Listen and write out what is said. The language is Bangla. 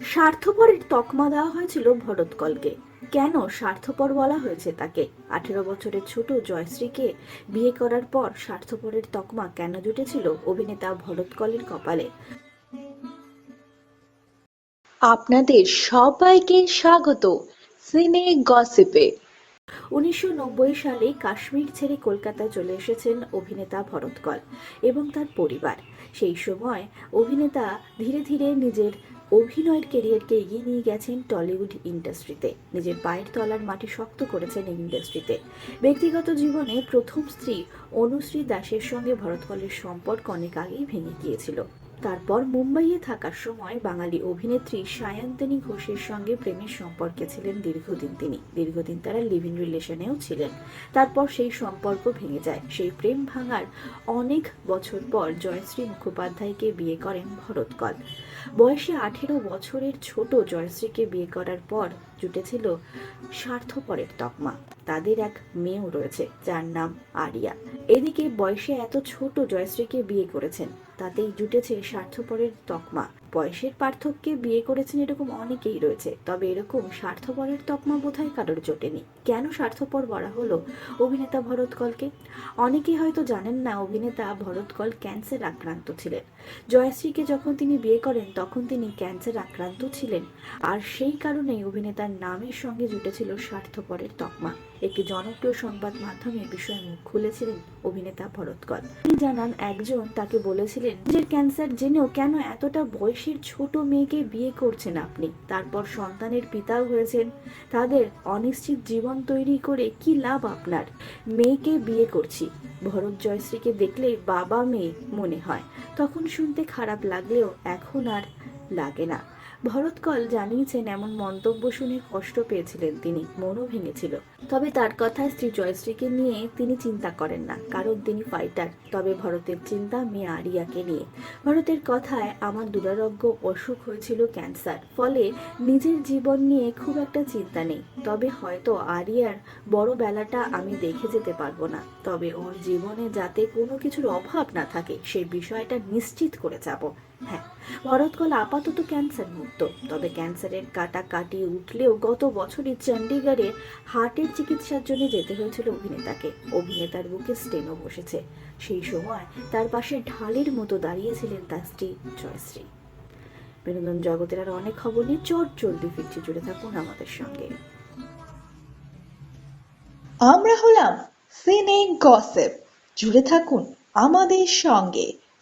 স্বার্থপরের তকমা দেওয়া হয়েছিল ভরতকলকে। কেন স্বার্থপর বলা হয়েছে তাকে? আঠেরো বছরের ছোট জয়শ্রীকে বিয়ে করার পর স্বার্থপরের তকমা কেন জুটেছিল অভিনেতা ভরতকলের কপালে? আপনাদের সবাইকে স্বাগত সিনে গসিপে। উনিশশো নব্বই সালে কাশ্মীর ছেড়ে কলকাতায় চলে এসেছেন অভিনেতা ভরতকল এবং তার পরিবার। সেই সময় অভিনেতা ধীরে ধীরে নিজের অভিনয়ের কেরিয়ারকে এগিয়ে নিয়ে গেছেন টলিউড ইন্ডাস্ট্রিতে। নিজের পায়ের তলার মাটি শক্ত করেছেন এই ইন্ডাস্ট্রিতে। ব্যক্তিগত জীবনে প্রথম স্ত্রী অনুশ্রী দাসের সঙ্গে ভরতকলের সম্পর্ক অনেক আগেই ভেঙে গিয়েছিল। তারপর মুম্বাইয়ে থাকার সময় বাঙালি অভিনেত্রী সায়ন্তনী ঘোষের সঙ্গে প্রেমের সম্পর্কে ছিলেন দীর্ঘদিন তিনি। দীর্ঘদিন তারা লিভ ইন রিলেশনেও ছিলেন। তারপর সেই সম্পর্ক ভেঙে যায়। সেই প্রেম ভাঙার অনেক বছর পর জয়শ্রী মুখোপাধ্যায়কে বিয়ে করেন ভরতকল। বয়সে আঠেরো বছরের ছোট জয়শ্রীকে বিয়ে করার পর জুটেছিল স্বার্থপরের তকমা। তাদের এক মেয়েও রয়েছে, যার নাম আরিয়া। এদিকে বয়সে এত ছোট জয়শ্রীকে বিয়ে করেছেন, তাতেই জুটেছে স্বার্থপরের তকমা। বয়সের পার্থক্যে বিয়ে করেছেন এরকম অনেকেই রয়েছে, তবে এরকম স্বার্থপরের তকমা বোধহয় কারোর জোটেনি। কেন স্বার্থপর বলা হলো অভিনেতা ভরতকলকে অনেকেই হয়তো জানেন না অভিনেতা ভরতকল ক্যান্সার আক্রান্ত ছিলেন। জয়শ্রীকে যখন তিনি বিয়ে করেন, তখন তিনি ক্যান্সার আক্রান্ত ছিলেন। আর সেই কারণেই অভিনেতার নামের সঙ্গে জুটেছিল স্বার্থপরের তকমা। একটি জনপ্রিয় সংবাদ মাধ্যমে বিষয়ে মুখ খুলেছিলেন অভিনেতা ভরতকল তিনি জানান, একজন তাকে বলেছিলেন, নিজের ক্যান্সার জেনেও কেন এতটা বয়সের ছোট মেয়েকে বিয়ে করছেন আপনি? তারপর সন্তানের পিতাও হয়েছেন। তাদের অনিশ্চিত জীবন তৈরি করে কি লাভ আপনার? মেয়েকে বিয়ে করছি। ভরত জয়শ্রীকে দেখলে বাবা মেয়ে মনে হয়। তখন শুনতে খারাপ লাগলেও এখন আর লাগে না। ভরতকল জানিয়েছেন, এমন মন্তব্য শুনে কষ্ট পেয়েছিলেন তিনি, মনও ভেঙেছিল। তবে তার কথা স্ত্রী জয়শ্রীকে নিয়ে তিনি চিন্তা করেন না, কারণ তিনি ফাইটার তবে ভরতের চিন্তা মেয়ে আরিয়াকে নিয়ে। ভরতের কথায়, আমার দুরারোগ্য অসুখ হয়েছিল ক্যান্সার ফলে নিজের জীবন নিয়ে খুব একটা চিন্তা নেই। তবে হয়তো আরিয়ার বড় বেলাটা আমি দেখে যেতে পারব না। তবে ওর জীবনে যাতে কোনো কিছুর অভাব না থাকে সেই বিষয়টা নিশ্চিত করে যাব। হ্যাঁ ভরতকল আপাতত ক্যান্সার মুক্ত। তবে ক্যান্সারের কাটা কাটিয়ে উঠলেও গত বছরই চণ্ডীগড়ে হার্টের চিকিৎসার জন্য যেতে হয়েছিল অভিনেতাকে। অভিনেতার বুকে স্টেনও বসেছে। সেই সময় তার পাশে ঢালের মতো দাঁড়িয়েছিলেন তার স্ত্রী জয়শ্রী। বিনোদন জগতের আর অনেক খবর নিয়ে চট চলতি ফিরছে। জুড়ে থাকুন আমাদের সঙ্গে। আমরা হলাম সিনে গসিপ জুড়ে থাকুন আমাদের সঙ্গে।